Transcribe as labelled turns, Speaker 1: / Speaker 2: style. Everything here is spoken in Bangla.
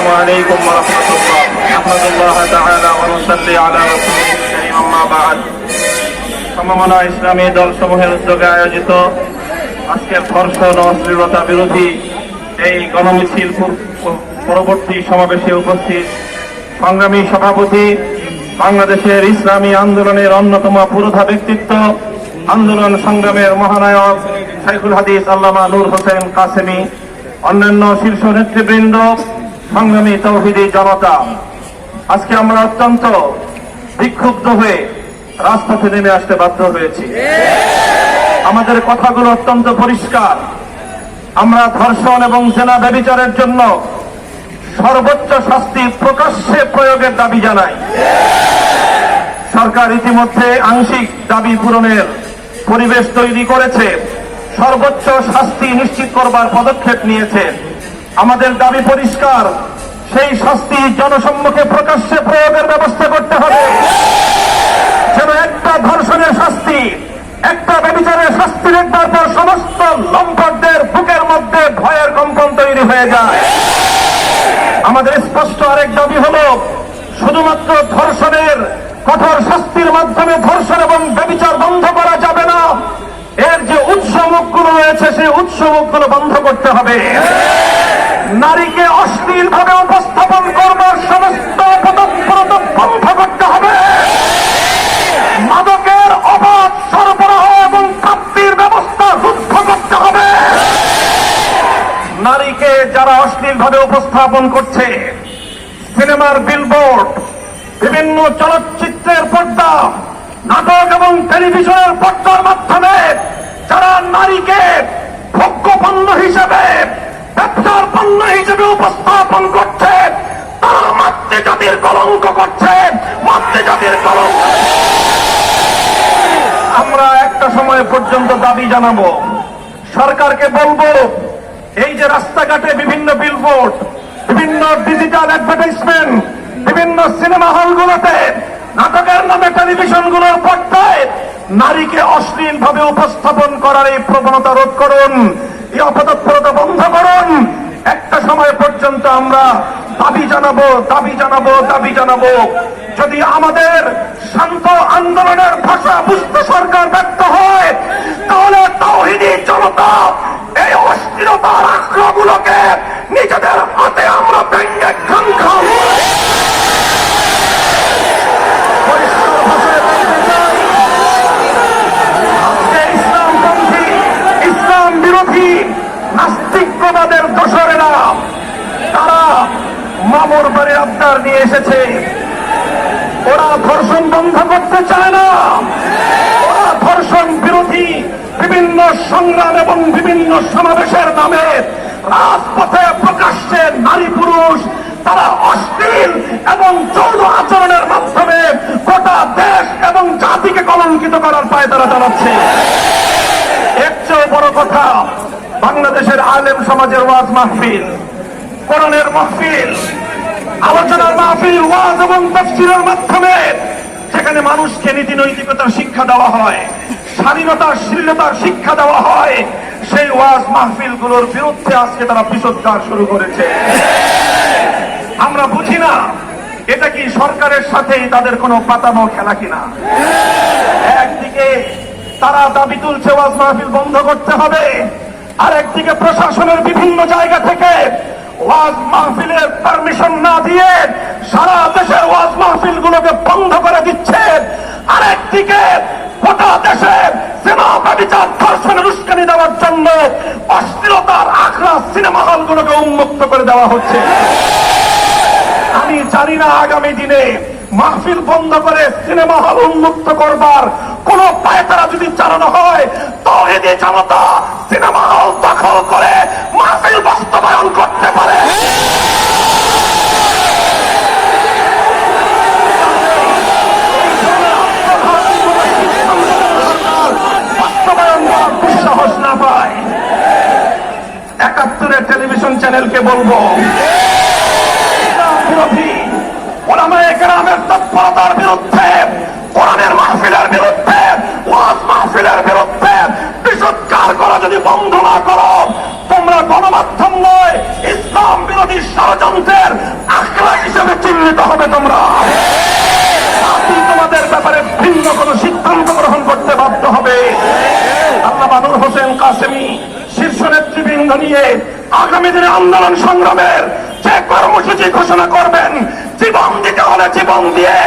Speaker 1: السلام عليكم ورحمة الله نحمد الله تعالى ونصلي على رسوله أما بعد সমমনা ইসলামী দলসমূহের উদ্যোগে আয়োজিত আজকের ধর্ষণ অশ্লীলতা বিরোধী এই গণমিছিল পরবর্তী সমাবেশে উপস্থিত সংগ্রামী সভাপতি, বাংলাদেশের ইসলামী আন্দোলনের অন্যতম পুরোধা ব্যক্তিত্ব, আন্দোলন সংগ্রামের মহানায়ক সাইফুল হাদিস আল্লামা নূর হোসেন কাসেমি, অন্যান্য শীর্ষ নেতৃবৃন্দ সংগ্রামী তৌহিদি জনতা, আজকে আমরা অত্যন্ত বিক্ষুব্ধ হয়ে রাজপথে নেমে আসতে বাধ্য হয়েছি। আমাদের কথাগুলো অত্যন্ত পরিষ্কার। আমরা ধর্ষণ এবং সেনা ব্যবিচারের জন্য সর্বোচ্চ শাস্তি প্রকাশ্যে প্রয়োগের দাবি জানাই। সরকার ইতিমধ্যে আংশিক দাবি পূরণের পরিবেশ তৈরি করেছে। সর্বোচ্চ শাস্তি নিশ্চিত করবার পদক্ষেপ নিয়েছে। আমাদের দাবি পরিষ্কার। সেই শাস্তি জনসম্মুখে প্রকাশ্যে প্রয়োগের ব্যবস্থা করতে হবে। যেন একটা ধর্ষণের শাস্তি, একটা ব্যবচারের শাস্তি দেখবার পর সমস্ত লম্পটদের বুকের মধ্যে ভয়ের কম্পন তৈরি হয়ে যায়। আমাদের স্পষ্ট আরেক দাবি হল, শুধুমাত্র ধর্ষণের কঠোর শাস্তির মাধ্যমে ধর্ষণ এবং ব্যবচার বন্ধ করা যাবে না। এর যে উৎসমুখগুলো রয়েছে, সেই উৎসমুখগুলো বন্ধ করতে হবে। নারীকে অশ্লীল ভাবে উপস্থাপন করবার সমস্ত পদক্ষেপ বন্ধ করতে হবে। মাদকের অবাধ সরবরাহ এবং প্রাপ্তির ব্যবস্থা রুদ্ধ করতে হবে। নারীকে যারা অশ্লীল ভাবে উপস্থাপন করছে, সিনেমার বিলবোর্ড বিভিন্ন চলচ্চিত্রের পর্দা, নাটক এবং টেলিভিশনের পর্দার মাধ্যমে, যারা নারীকে ভোগ্য পণ্য হিসেবে দাবি জানাব। সরকারকে বলব, এই যে রাস্তাঘাটে বিভিন্ন বিলবোর্ড বিভিন্ন ডিজিটাল অ্যাডভার্টাইজমেন্ট বিভিন্ন সিনেমা হলগুলোতে নাটকের নামে টেলিভিশনগুলোর পর্দায় নারীকে অশ্লীল ভাবে উপস্থাপন করার এই প্রবণতা রোধ করুন, এই অপতৎপরতা বন্ধ করুন। একটা সময় পর্যন্ত আমরা দাবি জানাব দাবি জানাব দাবি জানাব। যদি আমাদের শান্ত আন্দোলনের ভাষা বুঝতে সরকার ব্যর্থ হয়, তাহলে তাহিদি জনতা এই অস্থিরতার আগ্রহগুলোকে নিজেদের হাতে আমরা ভেঙে খান খান এসেছে। ওরা ধর্ষণ বন্ধ করতে চায় না। ওরা ধর্ষণ বিরোধী বিভিন্ন সংগ্রাম এবং বিভিন্ন সমাবেশের নামে রাজপথে প্রকাশ্যে নারী পুরুষ, তারা অশ্লীল এবং যৌন আচরণের মাধ্যমে গোটা দেশ এবং জাতিকে কলঙ্কিত করার পায় তারা চালাচ্ছে। এর চেয়ে বড় কথা, বাংলাদেশের আলেম সমাজের ওয়াজ মাহফিল করণের মাহফিল আলোচনার মাহফিল, ওয়াজ এবং তফসিলের মাধ্যমে যেখানে মানুষকে নীতি নৈতিকতার শিক্ষা দেওয়া হয়, স্বাধীনতার শ্লীলতার শিক্ষা দেওয়া হয়। সেই ওয়াজ মাহফিলগুলোর বিরুদ্ধে আজকে তারা বিষোদ্গার শুরু করেছে। আমরা বুঝি না, এটা কি সরকারের সাথেই তাদের কোনো পাতানো খেলা কিনা? একদিকে তারা দাবি তুলছে ওয়াজ মাহফিল বন্ধ করতে হবে আর একদিকে প্রশাসনের বিভিন্ন জায়গা থেকে ওয়াজ মাহফিলের পারমিশন না দিয়ে সারা দেশের ওয়াজ মাহফিল গুলোকে বন্ধ করে দিচ্ছে। আর একদিকে গোটা দেশে ধর্ষণের উস্কানি দেওয়ার জন্য অশ্লীলতার আখড়া সিনেমা হলগুলোকে উন্মুক্ত করে দেওয়া হচ্ছে। আমি জানি না আগামী দিনে মাহফিল বন্ধ করে সিনেমা হল উন্মুক্ত করবার কোন পায়তারা যদি চালানো হয় তো এদের জনতা সিনেমা হল দখল করে মাহফিল বাস্তবায়ন করতে পারে। বাস্তবায়ন না পায়। একাত্তরের টেলিভিশন চ্যানেলকে বলব বিরোধী। ওলামায়ে কেরামের তৎপরতার বিরুদ্ধে কোরআনের মাহফিলের বিরুদ্ধে নিয়ে আগামী দিনে আন্দোলন সংগ্রামের যে কর্মসূচি ঘোষণা করবেন জীবন দিতে হলে জীবন দিয়ে